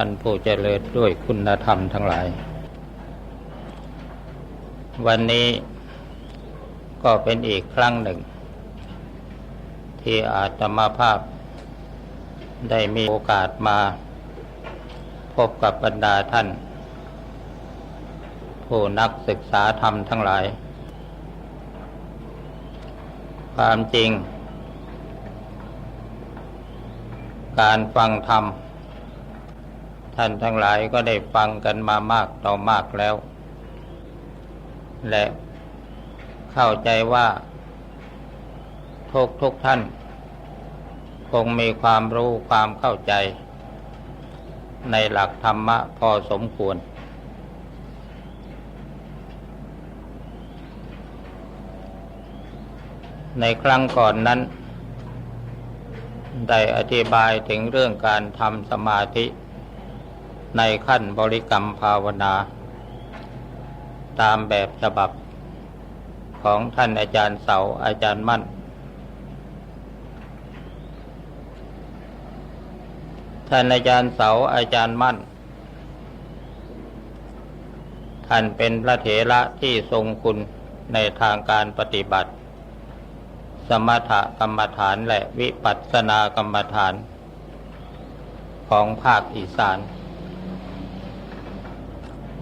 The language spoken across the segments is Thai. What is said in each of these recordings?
ท่านผู้เจริญด้วยคุณธรรมทั้งหลาย วันนี้ก็เป็นอีกครั้งหนึ่ง ที่อาตมาภาพได้มีโอกาสมา พบกับบรรดาท่าน ผู้นักศึกษาธรรมทั้งหลาย ความจริง การฟังธรรม ท่านทั้งหลายก็ได้ฟังกันมามากต่อมากแล้ว และเข้าใจว่าทุกทุกท่าน คงมีความรู้ความเข้าใจ ในหลักธรรมะพอสมควร ในครั้งก่อนนั้น ได้อธิบายถึงเรื่องการทำสมาธิ ในขั้นบริกรรมภาวนา ตามแบบฉบับของท่านอาจารย์เสาอาจารย์มั่น ท่านอาจารย์เสาอาจารย์มั่น ท่านเป็นพระเถระที่ทรงคุณในทางการปฏิบัติ สมถกรรมฐานและวิปัสสนากรรมฐาน ของภาคอีสาน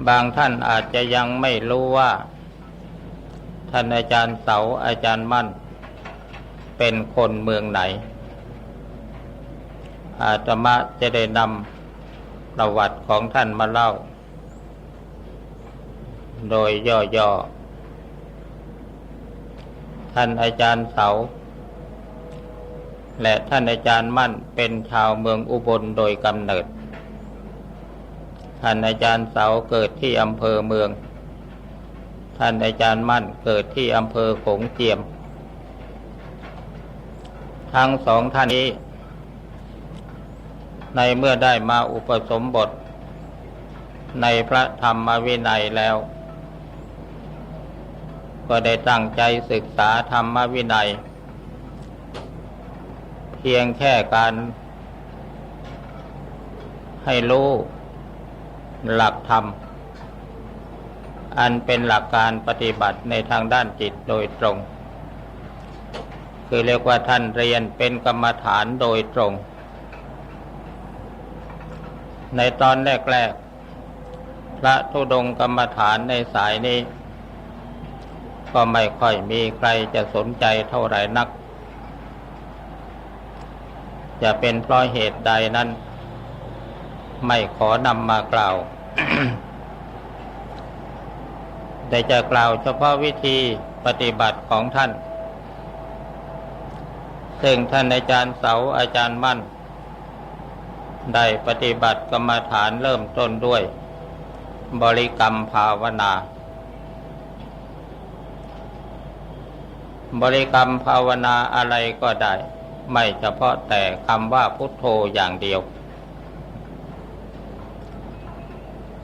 บางท่านอาจจะยังไม่รู้ว่า ท่านอาจารย์เสาอาจารย์มั่น เป็นคนเมืองไหน อาตมาจะได้นำประวัติของท่านมาเล่า โดยย่อๆ ท่านอาจารย์เสา และท่านอาจารย์มั่นเป็นชาวเมืองอุบลโดยกำเนิด ท่านอาจารย์เสาเกิดที่อำเภอเมือง ท่านอาจารย์มั่นเกิดที่อำเภอโขงเจียม ทั้งสองท่านนี้ ในเมื่อได้มาอุปสมบท ในพระธรรมวินัยแล้ว ก็ได้ตั้งใจศึกษาธรรมวินัย เพียงแค่การให้รู้ หลักธรรม อันเป็นหลักการปฏิบัติในทางด้านจิตโดยตรง คือเรียกว่าท่านเรียนเป็นกรรมฐานโดยตรง ในตอนแรกๆพระธุดงกรรมฐานในสายนี้ ก็ไม่ค่อยมีใครจะสนใจเท่าไหร่นัก จะเป็นเพราะเหตุใดนั้นไม่ขอนำมากล่าว แต่จะกล่าวเฉพาะวิธีปฏิบัติของท่าน ซึ่งท่านอาจารย์เสาอาจารย์มั่น ได้ปฏิบัติกรรมฐานเริ่มต้นด้วย บริกรรมภาวนา บริกรรมภาวนาอะไรก็ได้ ไม่เฉพาะแต่คำว่าพุทโธอย่างเดียว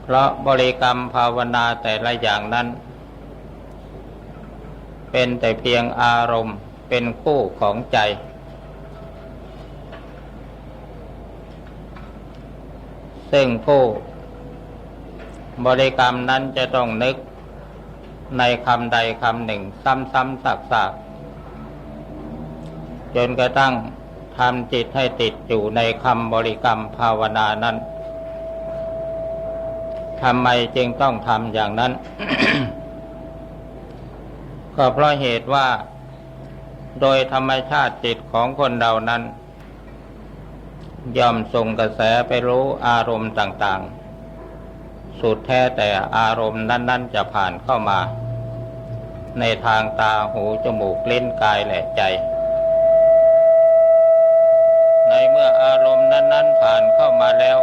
เพ ราะบริกรรมภาวนาแต่ละอย่างนั้น เป็นแต่เพียงอารมณ์เป็นคู่ของใจ ซึ่งผู้บริกรรมนั้นจะต้องนึกในคำใดคำหนึ่ง ซ้ำๆสักๆจนกระทั่งทำจิตให้ติดอยู่ในคำบริกรรมภาวนานั้น ทำไมจึงต้องทำอย่างนั้น ก็เพราะเหตุว่า โดยธรรมชาติจิตของคนเรานั้น ย่อมส่งกระแสไปรู้อารมณ์ต่างๆ สุดแท้แต่อารมณ์นั้น ๆ จะผ่านเข้ามา ในทางตาหูจมูกเลิ้นกายและใจ ในเมื่ออารมณ์นั้น ๆ ผ่านเข้ามาแล้ว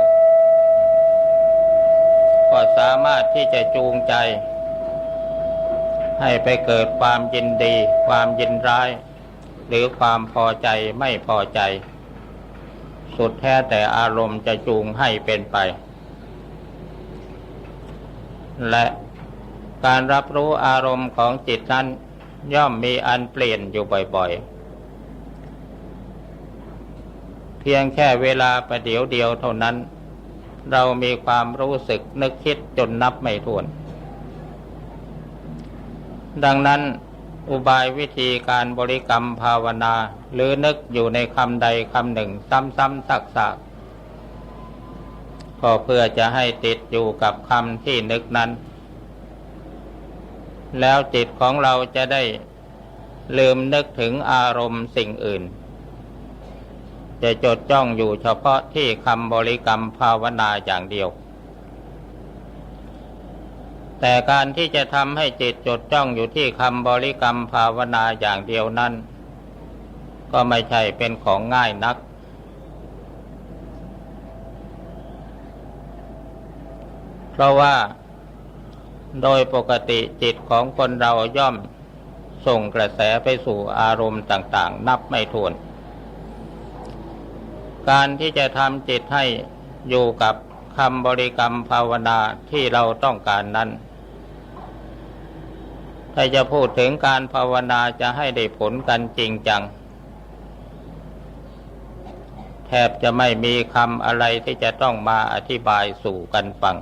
ก็สามารถที่จะจูงใจ ให้ไปเกิดความยินดี ความยินร้าย หรือความพอใจไม่พอใจ สุดแท้แต่อารมณ์จะจูงให้เป็นไป และการรับรู้อารมณ์ของจิตนั้น ย่อมมีอันเปลี่ยนอยู่บ่อยๆ เพียงแค่เวลาประเดี๋ยวเดียวเท่านั้น เรามีความรู้สึกนึกคิดจนนับไม่ถ้วน ดังนั้นอุบายวิธีการบริกรรมภาวนา หรือนึกอยู่ในคำใดคำหนึ่งซ้ำๆซักๆก็เพื่อจะให้ติดอยู่กับคำที่นึกนั้น แล้วจิตของเราจะได้ลืมนึกถึงอารมณ์สิ่งอื่น จะจดจ้องอยู่เฉพาะที่คำบริกรรมภาวนาอย่างเดียว แต่การที่จะทำให้จิตจดจ้องอยู่ที่คำบริกรรมภาวนาอย่างเดียวนั้น ก็ไม่ใช่เป็นของง่ายนัก เพราะว่าโดยปกติจิตของคนเราย่อมส่งกระแสไปสู่อารมณ์ต่าง ๆ นับไม่ถ้วน การที่จะทำจิตให้อยู่กับคำบริกรรมภาวนาที่เราต้องการนั้นถ้าจะพูดถึงการภาวนาจะให้ได้ผลกันจริงจัง แทบจะไม่มีคำอะไรที่จะต้องมาอธิบายสู่กันฟัง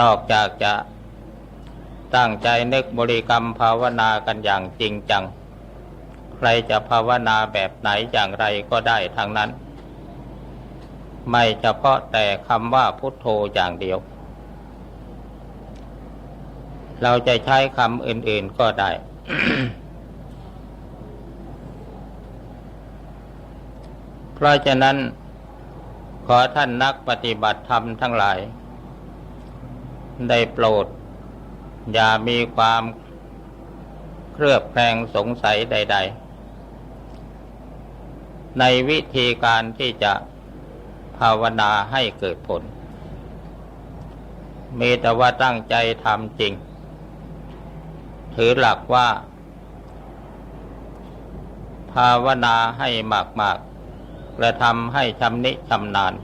นอกจากจะตั้งใจนึกบริกรรมภาวนากันอย่างจริงจัง ใครจะภาวนาแบบไหนอย่างไรก็ได้ทั้งนั้น ไม่เฉพาะแต่คำว่าพุทโธอย่างเดียว เราจะใช้คำอื่นๆก็ได้ เพราะฉะนั้น ขอท่านนักปฏิบัติธรรมทั้งหลาย ได้โปรด อย่ามีความเครือบแคลงสงสัยใด ๆ ในวิธีการที่จะภาวนาให้เกิดผล มีแต่ว่าตั้งใจทำจริง ถือหลักว่า ภาวนาให้มากๆและทำให้ชำนิชำนาญ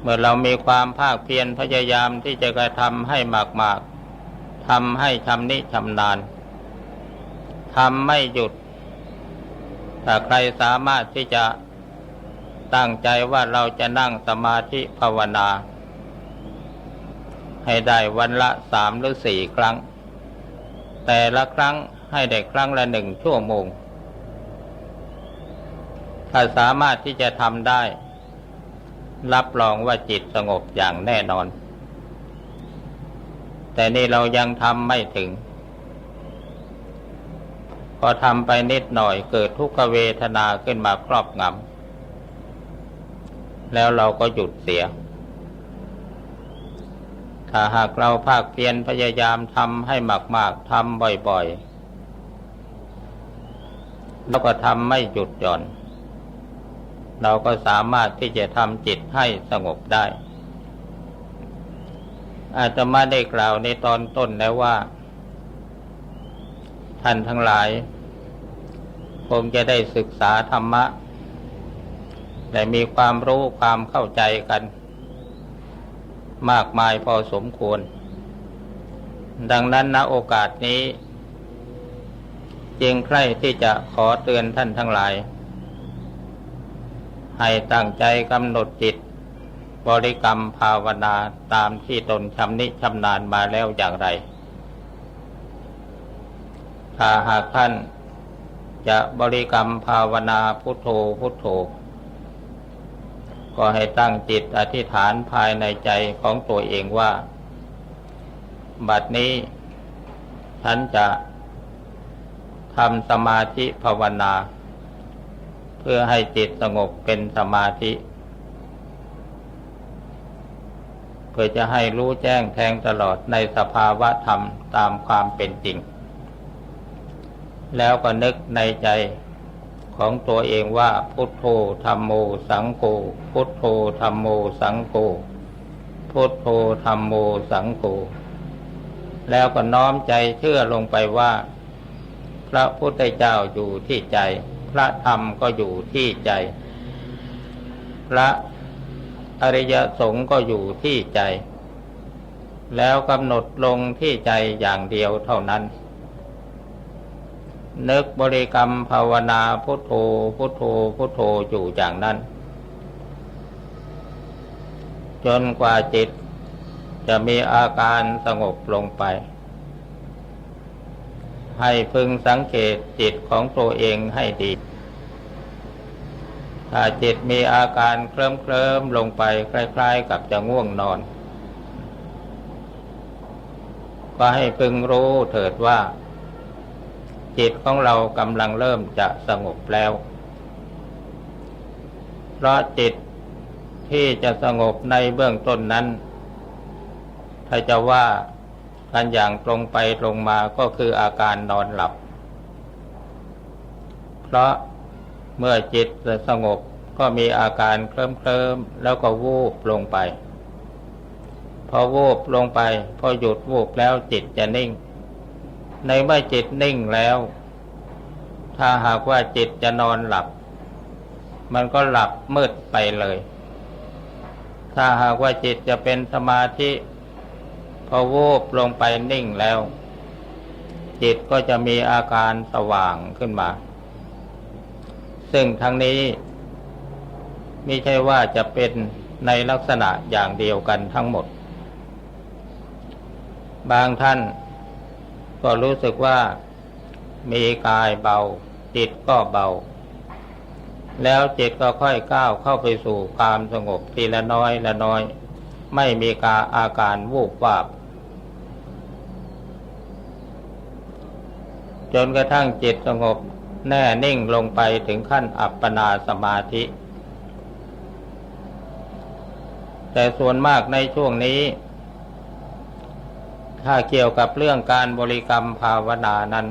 เมื่อเรามีความภาคเพียรพยายามที่จะกระทำให้มากๆทำให้ชำนิชำนาญทำไม่หยุด ถ้าใครสามารถที่จะตั้งใจว่าเราจะนั่งสมาธิภาวนา ให้ได้วันละสามหรือสี่ครั้ง แต่ละครั้งให้ได้ครั้งละหนึ่งชั่วโมง ถ้าสามารถที่จะทำได้ รับรองว่าจิตสงบอย่างแน่นอน แต่นี่เรายังทำไม่ถึง พอทำไปนิดหน่อยเกิดทุกขเวทนาขึ้นมาครอบงำแล้วเราก็หยุดเสีย ถ้าหากเราภาคเพียรพยายามทำให้มากๆทำบ่อยๆ แล้วก็ทำไม่หยุดหย่อน เราก็สามารถที่จะทำจิตให้สงบได้ อาจจะมาได้กล่าวในตอนต้นแล้วว่า ท่านทั้งหลาย คงจะได้ศึกษาธรรมะและมีความรู้ความเข้าใจกัน มากมายพอสมควร ดังนั้นณโอกาสนี้ จึงใคร่ที่จะขอเตือนท่านทั้งหลาย ให้ตั้งใจกำหนดจิต บริกรรมภาวนาตามที่ตนชำนิชำนาญมาแล้วอย่างไร ถ้าหากท่านจะบริกรรมภาวนาพุทโธพุทโธ ก็ให้ตั้งจิตอธิษฐานภายในใจของตัวเองว่า บัดนี้ฉันจะทำสมาธิภาวนา เพื่อให้จิตสงบเป็นสมาธิ เพื่อจะให้รู้แจ้งแทงตลอดในสภาวะธรรมตามความเป็นจริง แล้วก็นึกในใจของตัวเองว่าพุทโธธรรมโมสังโฆพุทโธธรรมโมสังโฆพุทโธธรรมโมสังโฆแล้วก็น้อมใจเชื่อลงไปว่า พระพุทธเจ้าอยู่ที่ใจ พระธรรมก็อยู่ที่ใจ พระอริยสงฆ์ก็อยู่ที่ใจ แล้วกำหนดลงที่ใจอย่างเดียวเท่านั้น นึกบริกรรมภาวนาพุทโธพุทโธพุทโธอยู่อย่างนั้น จนกว่าจิตจะมีอาการสงบลงไป ให้พึงสังเกตจิตของตัวเองให้ดี ถ้าจิตมีอาการเคลิ้มเคลิมลงไปคล้าย ๆ กับจะง่วงนอน ก็ให้พึงรู้เถิดว่า จิตของเรากำลังเริ่มจะสงบแล้ว เพราะจิตที่จะสงบในเบื้องต้นนั้น ถ้าจะว่ากันอย่างตรงไปตรงมาก็คืออาการนอนหลับ เพราะเมื่อจิตจะสงบก็มีอาการเคลิ้มเคลิมแล้วก็วูบลงไป พอวูบลงไป พอหยุดวูบแล้วจิตจะนิ่ง ในเมื่อจิตนิ่งแล้ว ถ้าหากว่าจิตจะนอนหลับ มันก็หลับมืดไปเลย ถ้าหากว่าจิตจะเป็นสมาธิพอวูบลงไปนิ่งแล้ว จิตก็จะมีอาการสว่างขึ้นมา ซึ่งทั้งนี้ไม่ใช่ว่าจะเป็นในลักษณะอย่างเดียวกันทั้งหมด บางท่าน ก็รู้สึกว่า มีกายเบา จิตก็เบา แล้วจิตก็ค่อยก้าวเข้าไปสู่ความสงบทีละน้อยละน้อย ไม่มีกาอาการวูบวาบ จนกระทั่งจิตสงบแน่นิ่งลงไปถึงขั้นอัปปนาสมาธิ แต่ส่วนมากในช่วงนี้ ถ้าเกี่ยวกับเรื่องการบริกรรมภาวนานั้น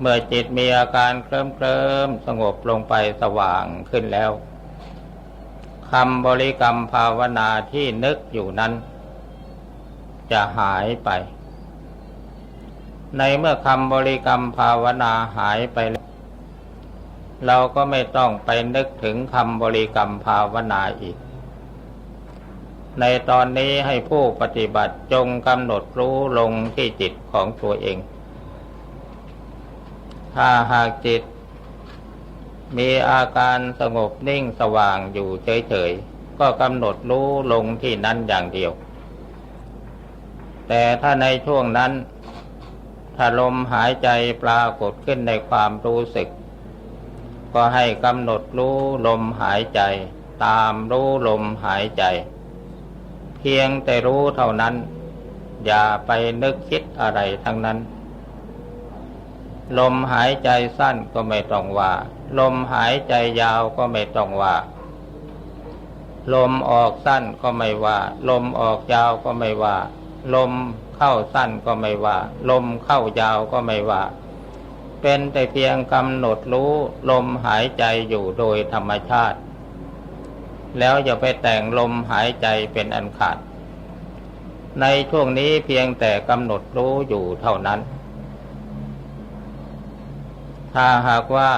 เมื่อจิตมีอาการเคลิ้มเคลิมสงบลงไปสว่างขึ้นแล้วคำบริกรรมภาวนาที่นึกอยู่นั้น จะหายไป ในเมื่อคำบริกรรมภาวนาหายไป เราก็ไม่ต้องไปนึกถึงคำบริกรรมภาวนาอีก ในตอนนี้ให้ผู้ปฏิบัติจงกำหนดรู้ลงที่จิตของตัวเอง ถ้าหากจิต มีอาการสงบนิ่งสว่างอยู่เฉยๆ ก็กำหนดรู้ลงที่นั้นอย่างเดียว แต่ถ้าในช่วงนั้น ถ้าลมหายใจปรากฏขึ้นในความรู้สึก ก็ให้กำหนดรู้ลมหายใจ ตามรู้ลมหายใจ พียงแต่รู้เท่านั้น อย่าไปนึกคิดอะไรทั้งนั้น ลมหายใจสั้นก็ไม่ต้องว่า ลมหายใจยาวก็ไม่ต้องว่า ลมออกสั้นก็ไม่ว่า ลมออกยาวก็ไม่ว่า ลมเข้าสั้นก็ไม่ว่า ลมเข้ายาวก็ไม่ว่า เป็นแต่เพียงกำหนดรู้ ลมหายใจอยู่โดยธรรมชาติ แล้วอย่าไปแต่งลมหายใจเป็นอันขาด ในช่วงนี้เพียงแต่กำหนดรู้อยู่เท่านั้น ถ้าหากว่า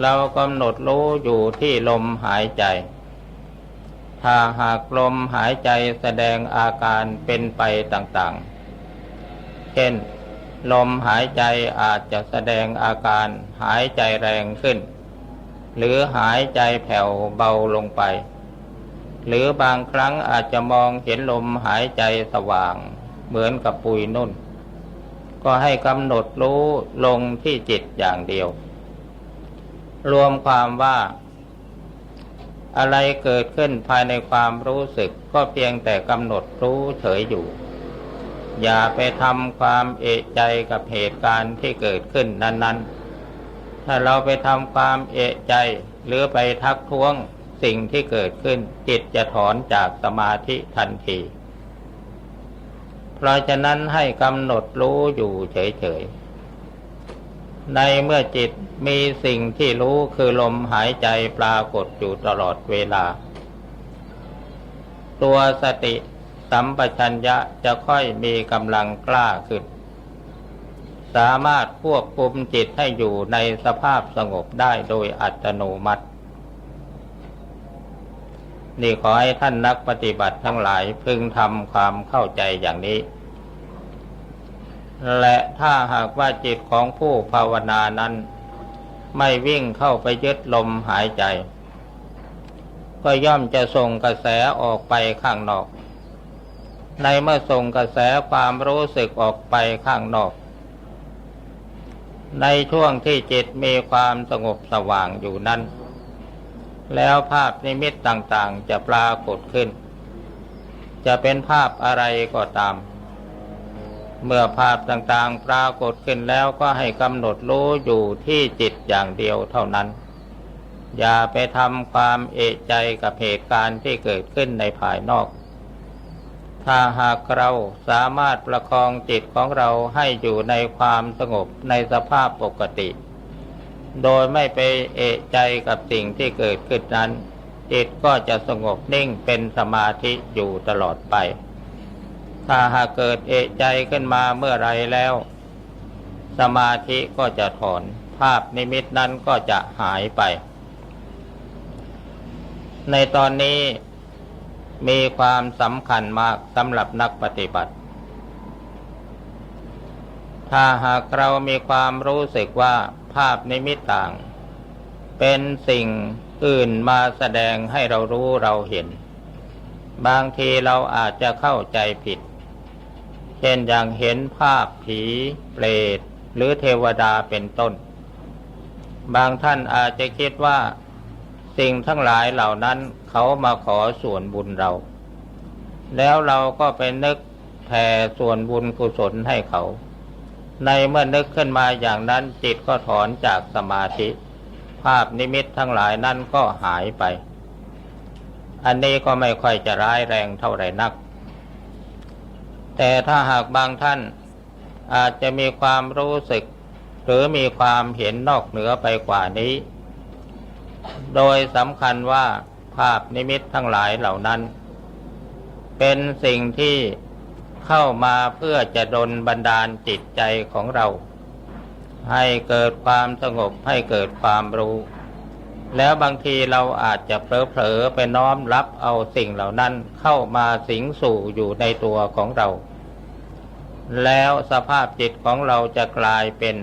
เรากำหนดรู้อยู่ที่ลมหายใจ ถ้าหากลมหายใจแสดงอาการเป็นไปต่างๆ เช่น ลมหายใจอาจจะแสดงอาการหายใจแรงขึ้น หรือหายใจแผ่วเบาลงไป หรือบางครั้งอาจจะมองเห็นลมหายใจสว่าง เหมือนกับปุยนุ่น ก็ให้กำหนดรู้ลงที่จิตอย่างเดียว รวมความว่า อะไรเกิดขึ้นภายในความรู้สึกก็เพียงแต่กำหนดรู้เฉยอยู่ อย่าไปทำความเอะใจกับเหตุการณ์ที่เกิดขึ้นนั้น ๆ ถ้าเราไปทำความเอะใจ หรือไปทักท้วงสิ่งที่เกิดขึ้น จิตจะถอนจากสมาธิทันที เพราะฉะนั้นให้กำหนดรู้อยู่เฉยๆ ในเมื่อจิตมีสิ่งที่รู้คือลมหายใจปรากฏอยู่ตลอดเวลา ตัวสติสัมปชัญญะจะค่อยมีกำลังกล้าขึ้น สามารถควบคุมจิตให้อยู่ในสภาพสงบได้โดยอัตโนมัติ นี่ขอให้ท่านนักปฏิบัติทั้งหลายพึงทำความเข้าใจอย่างนี้ และถ้าหากว่าจิตของผู้ภาวนานั้น ไม่วิ่งเข้าไปยึดลมหายใจ ก็ย่อมจะส่งกระแสออกไปข้างนอก ในเมื่อส่งกระแสความรู้สึกออกไปข้างนอก ในช่วงที่จิตมีความสงบสว่างอยู่นั้น แล้วภาพนิมิตต่างๆจะปรากฏขึ้น จะเป็นภาพอะไรก็ตาม เมื่อภาพต่างๆปรากฏขึ้นแล้วก็ให้กำหนดรู้อยู่ที่จิตอย่างเดียวเท่านั้น อย่าไปทำความเอะใจกับเหตุการณ์ที่เกิดขึ้นในภายนอก ถ้าหากเราสามารถประคองจิตของเราให้อยู่ในความสงบในสภาพปกติ โดยไม่ไปเอะใจกับสิ่งที่เกิดขึ้นนั้น จิตก็จะสงบนิ่งเป็นสมาธิอยู่ตลอดไป ถ้าหากเกิดเอะใจขึ้นมาเมื่อไรแล้ว สมาธิก็จะถอนภาพนิมิตนั้นก็จะหายไป ในตอนนี้ มีความสำคัญมากสำหรับนักปฏิบัติ ถ้าหากเรามีความรู้สึกว่าภาพนิมิตต่าง เป็นสิ่งอื่นมาแสดงให้เรารู้เราเห็น บางทีเราอาจจะเข้าใจผิด เช่นอย่างเห็นภาพผีเปรตหรือเทวดาเป็นต้น บางท่านอาจจะคิดว่า สิ่งทั้งหลายเหล่านั้นเขามาขอส่วนบุญเรา แล้วเราก็ไปนึกแผ่ส่วนบุญกุศลให้เขา ในเมื่อนึกขึ้นมาอย่างนั้นจิตก็ถอนจากสมาธิ ภาพนิมิตทั้งหลายนั้นก็หายไป อันนี้ก็ไม่ค่อยจะร้ายแรงเท่าไหร่นัก แต่ถ้าหากบางท่านอาจจะมีความรู้สึก หรือมีความเห็นนอกเหนือไปกว่านี้ โดยสำคัญว่าภาพนิมิตทั้งหลายเหล่านั้น เป็นสิ่งที่เข้ามาเพื่อจะดลบันดาลจิตใจของเรา ให้เกิดความสงบให้เกิดความรู้ แล้วบางทีเราอาจจะเผลอๆไปน้อมรับเอาสิ่งเหล่านั้นเข้ามาสิงสู่อยู่ในตัวของเรา แล้วสภาพจิตของเราจะกลายเป็น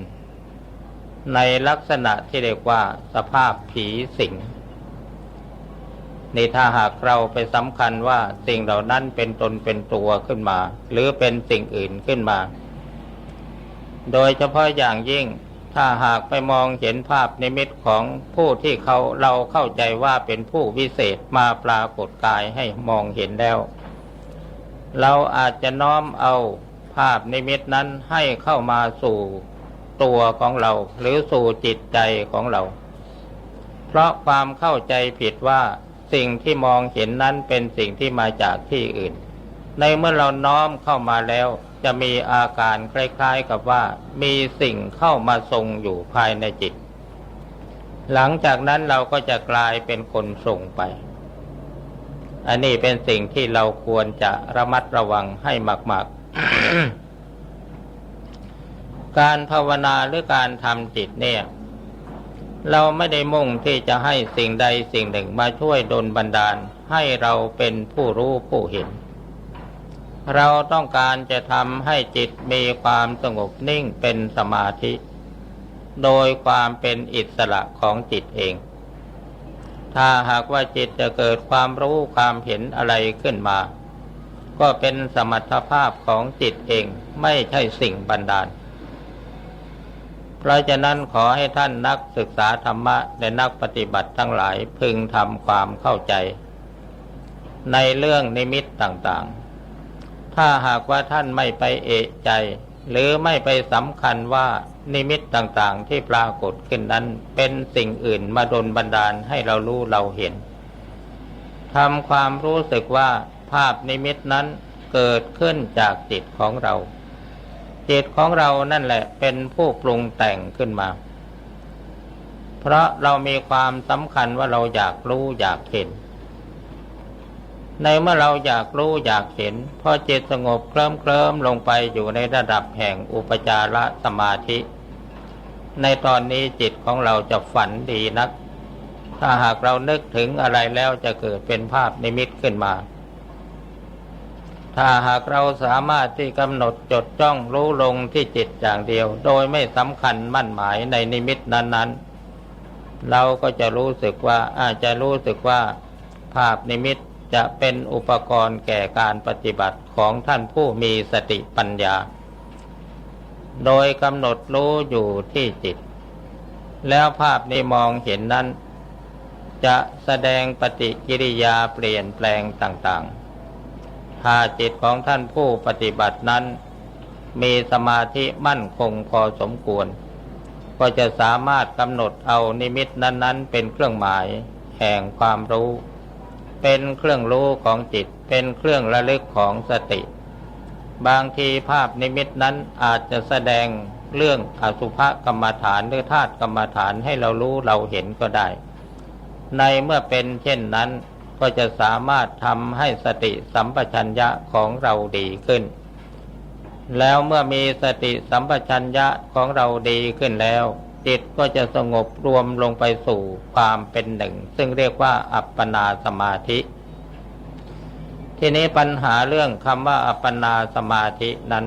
ในลักษณะที่เรียกว่าสภาพผีสิงนี่ถ้าหากเราไปสำคัญว่าสิ่งเหล่านั้นเป็นตนเป็นตัวขึ้นมา หรือเป็นสิ่งอื่นขึ้นมา โดยเฉพาะอย่างยิ่งถ้าหากไปมองเห็นภาพนิมิตของผู้ที่เขาเราเข้าใจว่าเป็นผู้วิเศษมาปรากฏกายให้มองเห็นแล้ว เราอาจจะน้อมเอาภาพนิมิตนั้นให้เข้ามาสู่ ตัวของเรา หรือสู่จิตใจของเรา เพราะความเข้าใจผิดว่าสิ่งที่มองเห็นนั้นเป็นสิ่งที่มาจากที่อื่น ในเมื่อเราน้อมเข้ามาแล้ว จะมีอาการคล้ายๆกับว่า มีสิ่งเข้ามาทรงอยู่ภายในจิต หลังจากนั้นเราก็จะกลายเป็นคนส่งไป อันนี้เป็นสิ่งที่เราควรจะระมัดระวังให้มาก ๆ การภาวนาหรือการทำจิตเนี่ย เราไม่ได้มุ่งที่จะให้สิ่งใดสิ่งหนึ่งมาช่วยดลบันดาลให้เราเป็นผู้รู้ผู้เห็น เราต้องการจะทำให้จิตมีความสงบนิ่งเป็นสมาธิ โดยความเป็นอิสระของจิตเอง ถ้าหากว่าจิตจะเกิดความรู้ความเห็นอะไรขึ้นมา ก็เป็นสมรรถภาพของจิตเองไม่ใช่สิ่งบันดาล เพราะฉะนั้นขอให้ท่านนักศึกษาธรรมะและนักปฏิบัติทั้งหลายพึงทำความเข้าใจ ในเรื่องนิมิตต่างๆ ถ้าหากว่าท่านไม่ไปเอะใจ หรือไม่ไปสำคัญว่านิมิตต่างๆ ที่ปรากฏขึ้นนั้นเป็นสิ่งอื่นมาดนบันดาลให้เรารู้เราเห็นทำความรู้สึกว่าภาพนิมิตนั้นเกิดขึ้นจากจิตของเรา จิตของเรานั่นแหละเป็นผู้ปรุงแต่งขึ้นมา เพราะเรามีความสำคัญว่าเราอยากรู้อยากเห็น ในเมื่อเราอยากรู้อยากเห็น พอจิตสงบเคลิ้มเคลิมลงไปอยู่ในระดับแห่งอุปจารสมาธิ ในตอนนี้จิตของเราจะฝันดีนัก ถ้าหากเรานึกถึงอะไรแล้วจะเกิดเป็นภาพนิมิตขึ้นมา ถ้าหากเราสามารถที่กำหนดจดจ้องรู้ลงที่จิตอย่างเดียว โดยไม่สำคัญมั่นหมายในนิมิตนั้น ๆ เราก็จะรู้สึกว่าอาจจะรู้สึกว่า ภาพนิมิตจะเป็นอุปกรณ์แก่การปฏิบัติของท่านผู้มีสติปัญญา โดยกำหนดรู้อยู่ที่จิต แล้วภาพนี้มองเห็นนั้น จะแสดงปฏิกิริยาเปลี่ยนแปลงต่างๆ ถ้าจิตของท่านผู้ปฏิบัตินั้น มีสมาธิมั่นคงพอสมควร ก็จะสามารถกำหนดเอานิมิตนั้นๆ เป็นเครื่องหมาย แห่งความรู้ เป็นเครื่องรู้ของจิต เป็นเครื่องระลึกของสติ บางทีภาพนิมิตนั้นอาจจะแสดงเรื่องอสุภกรรมฐานหรือธาตุกรรมฐานให้เรารู้เราเห็นก็ได้ ในเมื่อเป็นเช่นนั้น ก็จะสามารถทำให้สติสัมปชัญญะของเราดีขึ้น แล้วเมื่อมีสติสัมปชัญญะของเราดีขึ้นแล้ว จิตก็จะสงบรวมลงไปสู่ความเป็นหนึ่ง ซึ่งเรียกว่าอัปปนาสมาธิ ทีนี้ปัญหาเรื่องคำว่าอัปปนาสมาธินั้น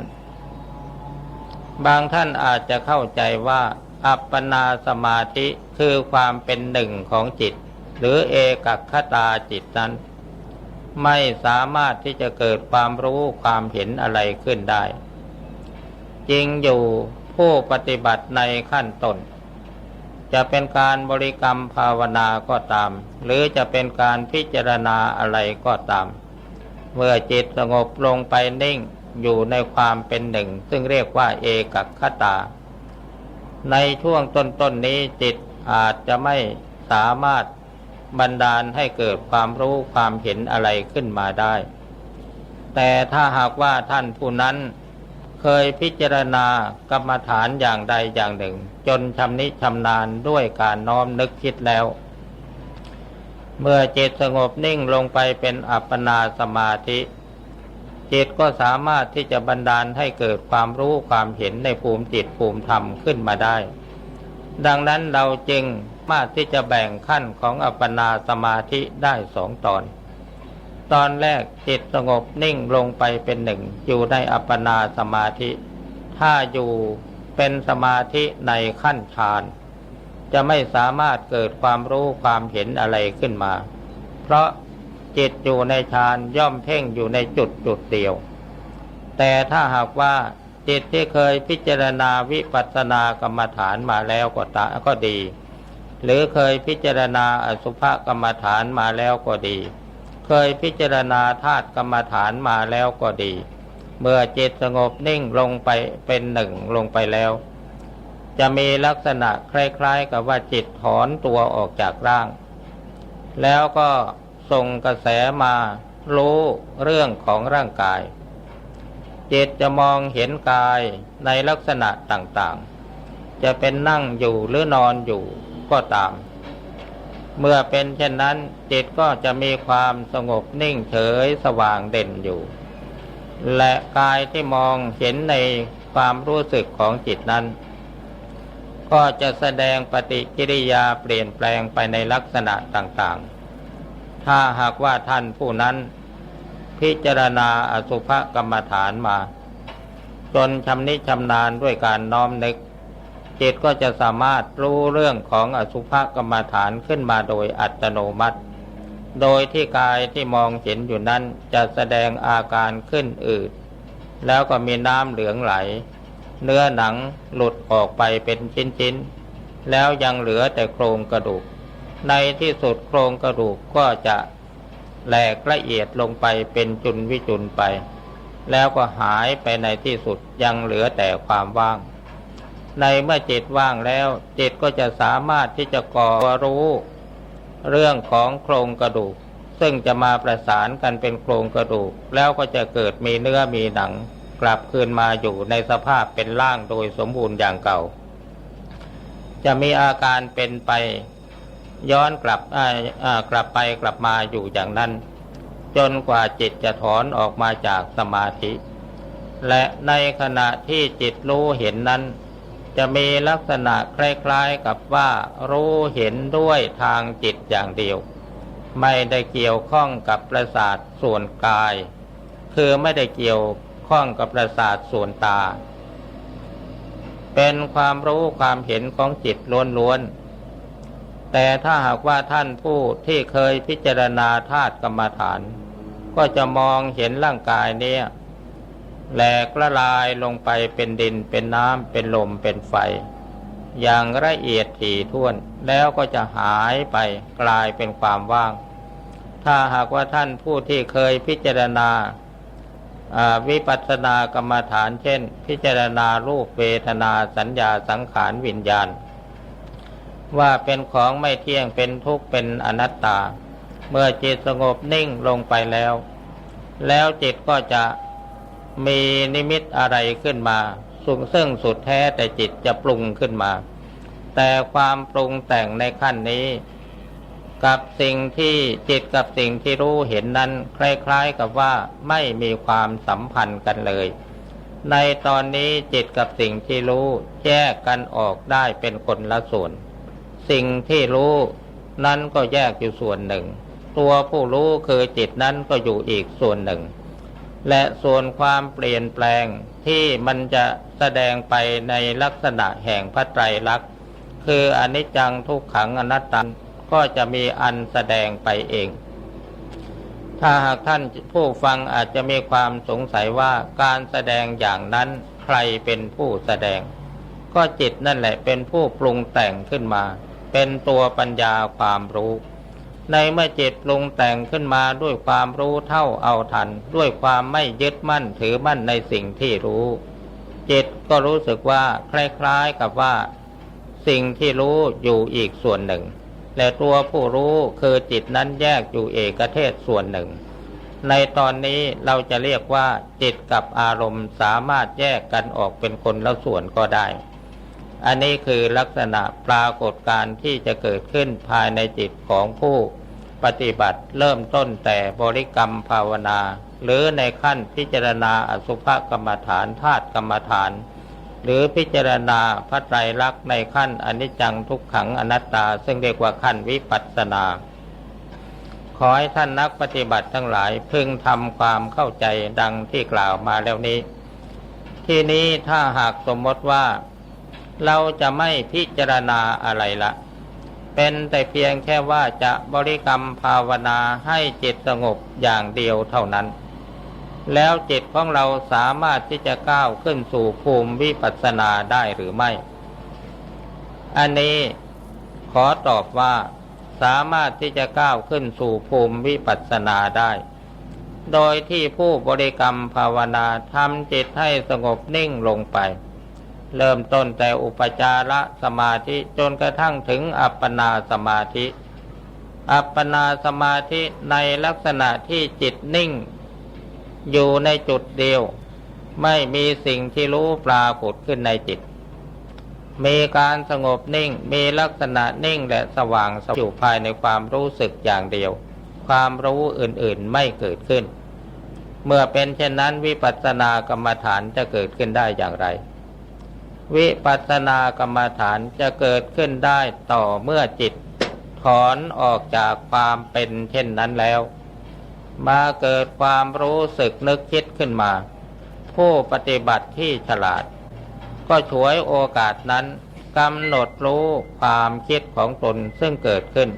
บางท่านอาจจะเข้าใจว่าอัปปนาสมาธิคือความเป็นหนึ่งของจิต หรือเอกัคตาจิตนั้น ไม่สามารถที่จะเกิดความรู้ความเห็นอะไรขึ้นได้ จริงอยู่ผู้ปฏิบัติในขั้นต้นจะเป็นการบริกรรมภาวนาก็ตาม หรือจะเป็นการพิจารณาอะไรก็ตาม เมื่อจิตสงบลงไปนิ่งอยู่ในความเป็นหนึ่ง ซึ่งเรียกว่าเอกัคตา ในช่วงต้นๆนนี้จิตอาจจะไม่สามารถ บันดาลให้เกิดความรู้ความเห็นอะไรขึ้นมาได้ แต่ถ้าหากว่าท่านผู้นั้นเคยพิจารณากรรมฐานอย่างใดอย่างหนึ่ง จนชำนิชำนาญด้วยการน้อมนึกคิดแล้ว เมื่อจิตสงบนิ่งลงไปเป็นอัปปนาสมาธิจิตก็สามารถที่จะบันดาลให้เกิดความรู้ความเห็นในภูมิจิตภูมิธรรมขึ้นมาได้ ดังนั้นเราจึง มารถที่จะแบ่งขั้นของอัปปนาสมาธิได้สองตอน ตอนแรกจิตสงบนิ่งลงไปเป็นหนึ่งอยู่ในอัปปนาสมาธิ ถ้าอยู่เป็นสมาธิในขั้นฌาน จะไม่สามารถเกิดความรู้ความเห็นอะไรขึ้นมา เพราะจิตอยู่ในฌานย่อมเพ่งอยู่ในจุดจุดเดียว แต่ถ้าหากว่าจิตที่เคยพิจารณาวิปัสสนากรรมฐานมาแล้วก็ตาก็ดี หรือเคยพิจารณาอสุภกรรมฐานมาแล้วก็ดี เคยพิจารณาธาตุกรรมฐานมาแล้วก็ดี เมื่อจิตสงบนิ่งลงไปเป็นหนึ่งลงไปแล้ว จะมีลักษณะคล้ายๆ กับว่าจิตถอนตัวออกจากร่าง แล้วก็ส่งกระแสมารู้เรื่องของร่างกาย จิตจะมองเห็นกายในลักษณะต่างๆ จะเป็นนั่งอยู่หรือนอนอยู่ ก็ตาม เมื่อเป็นเช่นนั้น จิตก็จะมีความสงบนิ่งเฉยสว่างเด่นอยู่ และกายที่มองเห็นในความรู้สึกของจิตนั้น ก็จะแสดงปฏิกิริยาเปลี่ยนแปลงไปในลักษณะต่างๆ ถ้าหากว่าท่านผู้นั้น พิจารณาอสุภกรรมฐานมา จนชำนิชำนาญด้วยการน้อมนึก จิตก็จะสามารถรู้เรื่องของอสุภกรรมฐานขึ้นมาโดยอัตโนมัติ โดยที่กายที่มองเห็นอยู่นั้นจะแสดงอาการขึ้นอืด แล้วก็มีน้ำเหลืองไหล เนื้อหนังหลุดออกไปเป็นชิ้นๆ แล้วยังเหลือแต่โครงกระดูก ในที่สุดโครงกระดูกก็จะแหลกละเอียดลงไปเป็นจุนวิจุนไป แล้วก็หายไปในที่สุดยังเหลือแต่ความว่าง ในเมื่อจิตว่างแล้ว จิตก็จะสามารถที่จะก่อรู้ เรื่องของโครงกระดูก ซึ่งจะมาประสานกันเป็นโครงกระดูก แล้วก็จะเกิดมีเนื้อมีหนัง กลับคืนมาอยู่ในสภาพเป็นร่างโดยสมบูรณ์อย่างเก่า จะมีอาการเป็นไป ย้อนกลับกลับไปกลับมาอยู่อย่างนั้น จนกว่าจิตจะถอนออกมาจากสมาธิ และในขณะที่จิตรู้เห็นนั้น จะมีลักษณะคล้ายๆกับว่ารู้เห็นด้วยทางจิตอย่างเดียว ไม่ได้เกี่ยวข้องกับประสาทส่วนกาย คือไม่ได้เกี่ยวข้องกับประสาทส่วนตา เป็นความรู้ความเห็นของจิตล้วนๆ แต่ถ้าหากว่าท่านผู้ที่เคยพิจารณาธาตุกรรมฐาน ก็จะมองเห็นร่างกายเนี้ย แหลกละลายลงไปเป็นดินเป็นน้ำเป็นลมเป็นไฟ อย่างละเอียดถี่ถ้วนแล้วก็จะหายไปกลายเป็นความว่าง ถ้าหากว่าท่านผู้ที่เคยพิจารณาวิปัสสนากรรมฐานเช่น พิจารณารูปเวทนาสัญญาสังขารวิญญาณ ว่าเป็นของไม่เที่ยงเป็นทุกข์เป็นอนัตตา เมื่อจิตสงบนิ่งลงไปแล้ว แล้วจิตก็จะ มีนิมิตอะไรขึ้นมาสุซึ่งสุดแท้แต่จิตจะปรุงขึ้นมา แต่ความปรุงแต่งในขั้นนี้ กับสิ่งที่จิตกับสิ่งที่รู้เห็นนั้น คล้ายๆกับว่าไม่มีความสัมพันธ์กันเลย ในตอนนี้จิตกับสิ่งที่รู้แยกกันออกได้เป็นคนละส่วน สิ่งที่รู้นั้นก็แยกอยู่ส่วนหนึ่ง ตัวผู้รู้คือจิตนั้นก็อยู่อีกส่วนหนึ่ง และส่วนความเปลี่ยนแปลงที่มันจะแสดงไปในลักษณะแห่งพระไตรลักษณ์ คืออนิจจังทุกขังอนัตตังก็จะมีอันแสดงไปเอง ถ้าหากท่านผู้ฟังอาจจะมีความสงสัยว่าการแสดงอย่างนั้นใครเป็นผู้แสดง ก็จิตนั่นแหละเป็นผู้ปรุงแต่งขึ้นมา เป็นตัวปัญญาความรู้ ในเมื่อจิตปรุงแต่งขึ้นมาด้วยความรู้เท่าเอาทัน ด้วยความไม่ยึดมั่นถือมั่นในสิ่งที่รู้ จิตก็รู้สึกว่าคล้ายๆกับว่า สิ่งที่รู้อยู่อีกส่วนหนึ่ง และตัวผู้รู้คือจิตนั้นแยกอยู่เอกเทศส่วนหนึ่ง ในตอนนี้เราจะเรียกว่าจิตกับอารมณ์สามารถแยกกันออกเป็นคนละส่วนก็ได้ อันนี้คือลักษณะปรากฏการณ์ที่จะเกิดขึ้นภายในจิตของผู้ปฏิบัติเริ่มต้นแต่บริกรรมภาวนา หรือในขั้นพิจารณาอสุภกรรมฐานธาตุกรรมฐาน หรือพิจารณาพระไตรลักษณ์ในขั้นอนิจจังทุกขังอนัตตา ซึ่งเรียกว่าขั้นวิปัสสนา ขอให้ท่านนักปฏิบัติทั้งหลายพึงทำความเข้าใจดังที่กล่าวมาแล้วนี้ ที่นี้ถ้าหากสมมติว่า เราจะไม่พิจารณาอะไรละ เป็นแต่เพียงแค่ว่าจะบริกรรมภาวนาให้จิตสงบอย่างเดียวเท่านั้น แล้วจิตของเราสามารถที่จะก้าวขึ้นสู่ภูมิวิปัสสนาได้หรือไม่ อันนี้ขอตอบว่าสามารถที่จะก้าวขึ้นสู่ภูมิวิปัสสนาได้ โดยที่ผู้บริกรรมภาวนาทำจิตให้สงบนิ่งลงไป เริ่มต้นแต่อุปจารสมาธิจนกระทั่งถึงอัปปนาสมาธิ อัปปนาสมาธิในลักษณะที่จิตนิ่ง อยู่ในจุดเดียว ไม่มีสิ่งที่รู้ปรากฏขึ้นในจิต มีการสงบนิ่งมีลักษณะนิ่งและสว่างสอยู่ภายในความรู้สึกอย่างเดียว ความรู้อื่นๆไม่เกิดขึ้น เมื่อเป็นเช่นนั้นวิปัสสนากรรมฐานจะเกิดขึ้นได้อย่างไร วิปัสสนากรรมฐานจะเกิดขึ้นได้ต่อเมื่อจิต ถอนออกจากความเป็นเช่นนั้นแล้ว มาเกิดความรู้สึกนึกคิดขึ้นมา ผู้ปฏิบัติที่ฉลาด ก็ฉวยโอกาสนั้นกำหนดรู้ความคิดของตนซึ่งเกิดขึ้น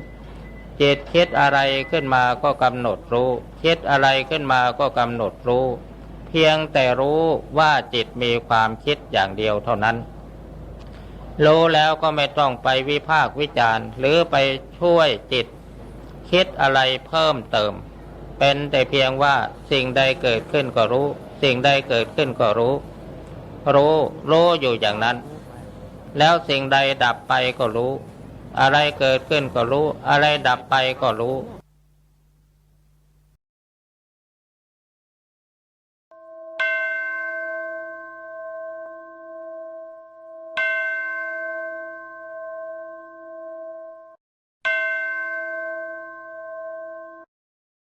จิตคิดอะไรขึ้นมาก็กำหนดรู้ คิดอะไรขึ้นมาก็กำหนดรู้ เพียงแต่รู้ว่าจิตมีความคิดอย่างเดียวเท่านั้น รู้แล้วก็ไม่ต้องไปวิพากวิจารณ์ หรือไปช่วยจิต คิดอะไรเพิ่มเติม เป็นแต่เพียงว่าสิ่งใดเกิดขึ้นก็รู้ สิ่งใดเกิดขึ้นก็รู้ รู้รู้อยู่อย่างนั้น แล้วสิ่งใดดับไปก็รู้ อะไรเกิดขึ้นก็รู้ อะไรดับไปก็รู้